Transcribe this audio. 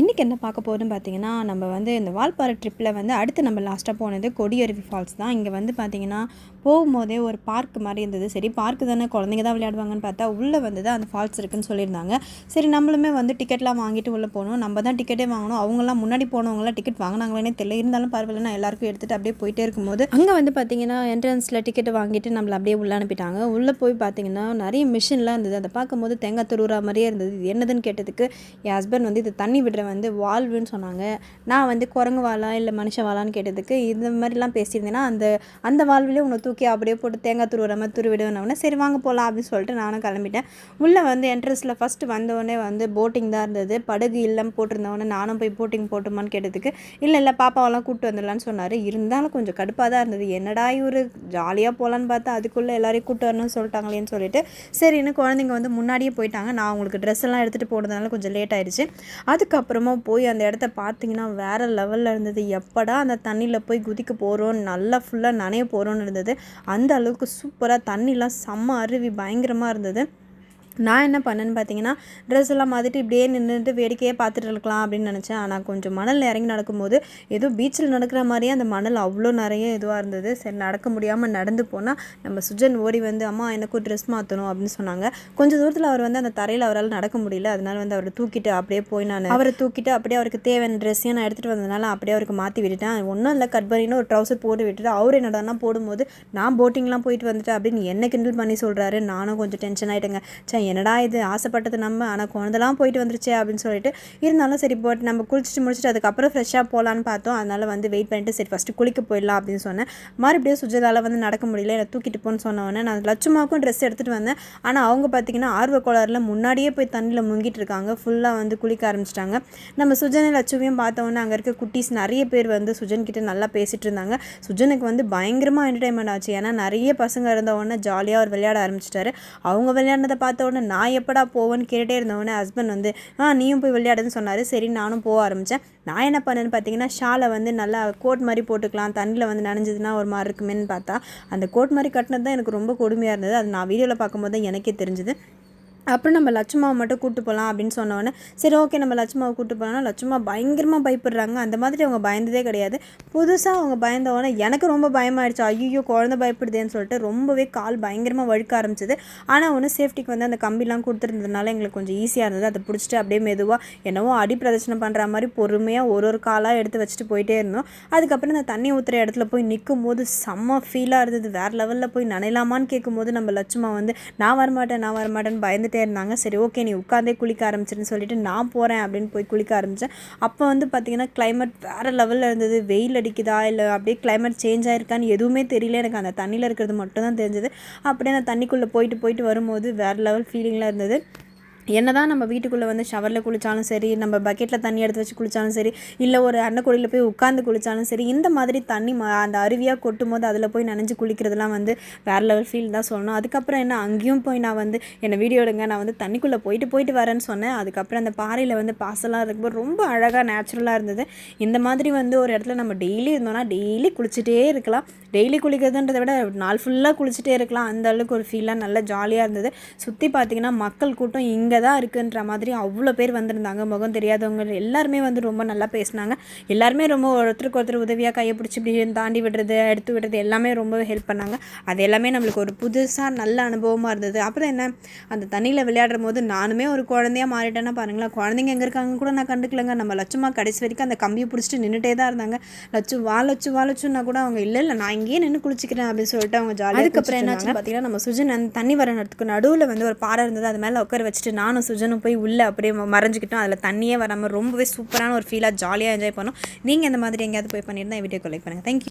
இன்றைக்கி என்ன பார்க்க போகிறோம்னு பார்த்தீங்கன்னா நம்ம வந்து இந்த வால்பாறை ட்ரிப்பில் வந்து அடுத்து நம்ம லாஸ்ட்டாக போனது கொடியருவி ஃபால்ஸ் தான். இங்கே வந்து பார்த்தீங்கன்னா போகும்போதே ஒரு பார்க் மாதிரி இருந்தது. சரி பார்க்கு தானே குழந்தைங்க தான் விளையாடுவாங்கன்னு பார்த்தா உள்ளே வந்து தான் அந்த ஃபால்ஸ் இருக்குன்னு சொல்லியிருந்தாங்க. சரி நம்மளுமே வந்து டிக்கெட்லாம் வாங்கிட்டு உள்ளே போகணும் நம்ம தான் டிக்கெட்டே வாங்கணும். அவங்களாம் முன்னாடி போனவங்களாம் டிக்கெட் வாங்கினாங்களே தெரியல. இருந்தாலும் பரவாயில்ல நான் எல்லாருக்கும் எடுத்துகிட்டு அப்படியே போயிட்டே இருக்கும்போது அங்கே வந்து பார்த்தீங்கன்னா என்ட்ரன்ஸில் டிக்கெட் வாங்கிட்டு நம்மளை அப்படியே உள்ளே அனுப்பிட்டாங்க. உள்ளே போய் பார்த்தீங்கன்னா நிறைய மிஷின்லாம் இருந்தது. அதை பார்க்கும்போது தேங்காய் துருவுறா மாதிரியே இருந்தது. இது என்னதுன்னு கேட்டதுக்கு என் ஹஸ்பண்ட் வந்து இது தண்ணி விடுற வந்து வாழ்வுன்னு சொன்னாங்க. நான் வந்து குரங்கு வாழா இல்லை மனுஷ வாழான்னு கேட்டதுக்கு இந்த மாதிரிலாம் பேசியிருந்தேன்னா அந்த அந்த வாழ்விலே உன்னை தூக்கி அப்படியே போட்டு தேங்காய் துருவுற மாதிரி துருவிடுவேன் சரி வாங்க போகலாம் அப்படின்னு சொல்லிட்டு நானும் கிளம்பிட்டேன். உள்ளே வந்து என்ட்ரன்ஸில் ஃபஸ்ட்டு வந்தவொடனே வந்து போட்டிங் தான் இருந்தது. படகு இல்லம் போட்டிருந்தவொடனே நானும் போய் போட்டிங் போட்டுமான்னு கேட்டதுக்கு இல்லை இல்லை பாப்பாவெல்லாம் கூப்பிட்டு வந்துடலான்னு சொன்னார். இருந்தாலும் கொஞ்சம் கடுப்பாக தான் இருந்தது. என்னடா இவர் ஜாலியாக போகலான்னு பார்த்தா அதுக்குள்ளே எல்லாரையும் கூப்பிட்டு வரணும்னு சொல்லிட்டாங்களேன்னு சொல்லிட்டு சரின்னு குழந்தைங்க வந்து முன்னாடியே போயிட்டாங்க. நான் உங்களுக்கு ட்ரெஸ் எல்லாம் எடுத்துகிட்டு போனதுனால கொஞ்சம் லேட் ஆயிடுச்சு. அதுக்கப்புறம் அப்புறமா போய் அந்த இடத்த பார்த்தீங்கன்னா வேறு லெவலில் இருந்தது. எப்படா அந்த தண்ணியில் போய் குதிக்க போகிறோம் நல்லா ஃபுல்லாக நனைய போகிறோன்னு இருந்தது. அந்த அளவுக்கு சூப்பராக தண்ணிலாம் செம்ம அருவி பயங்கரமாக இருந்தது. நான் என்ன பண்ணேன்னு பார்த்தீங்கன்னா ட்ரெஸ் எல்லாம் மாற்றிட்டு இப்படியே நின்றுட்டு வேடிக்கையே பார்த்துட்டு இருக்கலாம் அப்படின்னு நினச்சேன். ஆனால் கொஞ்சம் மணல் இறங்கி நடக்கும்போது ஏதோ பீச்சில் நடக்கிற மாதிரியே அந்த மணல் அவ்வளோ நிறைய இதுவாக இருந்தது. சரி நடக்க முடியாமல் நடந்து போனால் நம்ம சுஜன் ஓடி வந்து அம்மா எனக்கு ட்ரெஸ் மாற்றணும் அப்படின்னு சொன்னாங்க. கொஞ்சம் தூரத்தில் அவர் வந்து அந்த தரையில் அவரால் நடக்க முடியல. அதனால வந்து அவரை தூக்கிட்டு அப்படியே போய் நான் அவரை தூக்கிட்டு அப்படியே அவருக்கு தேவையான ட்ரெஸ்ஸையும் நான் எடுத்துகிட்டு வந்ததுனால அப்படியே அவருக்கு மாற்றி விட்டுட்டேன். ஒன்றும் இல்லை கட் பண்ணின்னு ஒரு ட்ரௌசர் போட்டு விட்டுட்டு அவர் என்னடானா போடும்போது நான் போட்டிங்லாம் போயிட்டு வந்துட்டேன் அப்படின்னு என்ன கிண்டல் பண்ணி சொல்கிறாரு நானும் கொஞ்சம் டென்ஷன் ஆகிட்டேங்க சே என்னடா இது? ஆசைப்பட்டது நம்ம. ஆனால் குழந்தெல்லாம் போயிட்டு வந்துருச்சே அப்படின்னு சொல்லிட்டு இருந்தாலும் சரி போட்டு நம்ம குளிச்சுட்டு முடிச்சுட்டு அதுக்கப்புறம் ஃப்ரெஷ்ஷாக போகலான்னு பார்த்தோம். அதனால் வந்து வெயிட் பண்ணிட்டு சரி ஃபஸ்ட்டு குளிக்க போயிடலாம் அப்படின்னு சொன்னேன். மறுபடியும் சுஜதால் வந்து நடக்க முடியல. என்னை தூக்கிட்டு போன்னு சொன்னவொடனே நான் லட்சுமாவுக்கும் ட்ரெஸ் எடுத்துகிட்டு வந்தேன். ஆனால் அவங்க பார்த்தீங்கன்னா ஆர்வ கோளாறுல முன்னாடியே போய் தண்ணியில் முங்கிட்டு இருக்காங்க. ஃபுல்லாக வந்து குளிக்க ஆரம்பிச்சிட்டாங்க. நம்ம சுஜனை லட்சுமியும் பார்த்தோன்னே அங்கே இருக்க குட்டீஸ் நிறைய பேர் வந்து சுஜன் கிட்ட நல்லா பேசிகிட்டு இருந்தாங்க. சுஜனுக்கு வந்து பயங்கரமாக என்டர்டைன்மெண்ட் ஆச்சு. ஏன்னா நிறைய பசங்க இருந்த உடனே ஜாலியாக அவர் விளையாட ஆரம்பிச்சிட்டாரு. அவங்க விளையாடினதை பார்த்த உடனே நான் எப்படா போவேன்னு கேட்டே இருந்தவொடனே ஹஸ்பண்ட் வந்து ஆ நீயும் போய் விளையாடுன்னு சொன்னார். சரி நானும் போக ஆரம்பித்தேன் நான் என்ன பண்ணேன்னு பார்த்தீங்கன்னா ஷாலை வந்து நல்லா கோட் மாதிரி போட்டுக்கலாம் தண்ணியில் வந்து நனைஞ்சதுன்னா ஒரு மாதிரி இருக்குமேன்னு பார்த்தா அந்த கோட் மாதிரி கட்டினது தான் எனக்கு ரொம்ப கொடுமையாக இருந்தது. அது நான் வீடியோவில் பார்க்கும்போது தான் எனக்கே தெரிஞ்சுது. அப்புறம் நம்ம லட்சுமாவை மட்டும் கூப்பிட்டு போகலாம் அப்படின்னு சொன்னோடனே சரி ஓகே நம்ம லட்சுமாவை கூப்பிட்டு போகலாம்னா லட்சுமா பயங்கரமாக பயப்படுறாங்க. அந்த மாதிரி அவங்க பயந்ததே கிடையாது. புதுசாக அவங்க பயந்தவொடனே எனக்கு ரொம்ப பயமாயிடுச்சு. ஐயோ குழந்தை பயப்படுதேன்னு சொல்லிட்டு ரொம்பவே கால் பயங்கரமாக வழுக்க ஆரம்பிச்சது. ஆனால் ஒன்று சேஃப்டிக்கு வந்து அந்த கம்பிலாம் கொடுத்துருந்ததுனால எங்களுக்கு கொஞ்சம் ஈஸியாக இருந்தது. அதை பிடிச்சிட்டு அப்படியே மெதுவாக என்னவோ அடி பிரதர்ஷனை பண்ணுற மாதிரி பொறுமையாக ஒரு ஒரு காலாக எடுத்து வச்சுட்டு போயிட்டே இருந்தோம். அதுக்கப்புறம் அந்த தண்ணி ஊற்றுற இடத்துல போய் நிற்கும் போது செம்ம ஃபீலாக இருந்தது. வேறு லெவலில் போய் நனையலாமான்னு கேட்கும்போது நம்ம லட்சுமா வந்து நான் வரமாட்டேன் நான் வரமாட்டேன்னு பயந்துட்டு இருந்தாங்க. சரி ஓகே நீ உட்காந்தே குளிக்க ஆரம்பிச்சிருன்னு சொல்லிட்டு நான் போகிறேன் அப்படின்னு போய் குளிக்க ஆரம்பித்தேன் அப்போ வந்து பார்த்திங்கன்னா கிளைமேட் வேறு லெவலில் இருந்தது. வெயில் அடிக்குதா இல்லை அப்படியே கிளைமேட் சேஞ்ச் ஆகிருக்கான்னு எதுவுமே தெரியல. எனக்கு அந்த தண்ணியில் இருக்கிறது மட்டும் தான் தெரிஞ்சது. அப்படியே அந்த தண்ணிக்குள்ளே போயிட்டு போயிட்டு வரும்போது வேறு லெவல் ஃபீலிங்லாம் இருந்தது. என்ன தான் நம்ம வீட்டுக்குள்ளே வந்து ஷவரில் குளித்தாலும் சரி நம்ம பக்கெட்டில் தண்ணி எடுத்து வச்சு குளித்தாலும் சரி இல்லை ஒரு அன்னக்குடியில் போய் உட்காந்து குளித்தாலும் சரி இந்த மாதிரி தண்ணி ம அந்த அருவியாக கொட்டும் போது அதில் போய் நனைஞ்சு குளிக்கிறதுலாம் வந்து வேறு லெவல் ஃபீல் தான் சொல்லணும். அதுக்கப்புறம் என்ன அங்கேயும் போய் நான் வந்து என்னை வீடியோ எடுங்க நான் வந்து தண்ணிக்குள்ளே போயிட்டு போயிட்டு வரேன்னு சொன்னேன். அதுக்கப்புறம் அந்த பாறையில் வந்து பாசெல்லாம் இருக்கும்போது ரொம்ப அழகாக நேச்சுரலாக இருந்தது. இந்த மாதிரி வந்து ஒரு இடத்துல நம்ம டெய்லி இருந்தோம்னா டெய்லி குளிச்சுட்டே இருக்கலாம். டெய்லி குளிக்கிறதுன்றதை விட நாள் ஃபுல்லாக குளிச்சுட்டே இருக்கலாம். அந்த அளவுக்கு ஒரு ஃபீலாக நல்லா ஜாலியாக இருந்தது. சுற்றி பார்த்திங்கன்னா மக்கள் கூட்டம் இங்கே தான் இருக்குன்ற மாதிரி அவ்வளோ பேர் வந்திருந்தாங்க. முகம் தெரியாதவங்க எல்லாருமே வந்து ரொம்ப நல்லா பேசினாங்க. எல்லாருமே ரொம்ப ஒருத்தருக்கு ஒருத்தர் உதவியாக கையை பிடிச்சி இப்படி தாண்டி விடுறது எடுத்து விடுறது எல்லாமே ரொம்ப ஹெல்ப் பண்ணாங்க. அது எல்லாமே நம்மளுக்கு ஒரு புதுசாக நல்ல அனுபவமாக இருந்தது. அப்புறம் என்ன? அந்த தண்ணியில் விளையாடுற போது நானுமே ஒரு குழந்தையாக மாறிட்டேன்னா பாருங்களேன். குழந்தைங்க எங்கே இருக்காங்க கூட நான் கண்டுக்கலங்க. நம்ம லட்சமாக கடைசி வரைக்கும் அந்த கம்பியை பிடிச்சிட்டு நின்றுட்டே தான் இருந்தாங்க. லட்சம் வா லட்சம் வா லட்சம்னா கூட அவங்க இல்லை இல்லை நான் இங்கேயே நின்று குளிச்சிக்கிறேன் அப்படின்னு சொல்லிட்டு அவங்க ஜாலியாக அதுக்கப்புறம் என்னாச்சு பார்த்தீங்கன்னா நம்ம சுஜன் அந்த தண்ணி வர இடத்துக்கு நடுவில் வந்து ஒரு பாறை இருந்தது. அது மேலே உட்கார வச்சுட்டு நானும் சுஜனும் போய் உள்ளே அப்படியே மறைஞ்சிக்கிட்டோம். அதில் தண்ணியே வராமல் ரொம்பவே சூப்பரான ஒரு ஃபீலாக ஜாலியாக என்ஜாய் பண்ணோம். நீங்கள் இந்த மாதிரி எங்கேயாவது போய் பண்ணியிருந்தா வீடியோ கொலெக்ட் பண்ணுங்கள் தேங்க்யூ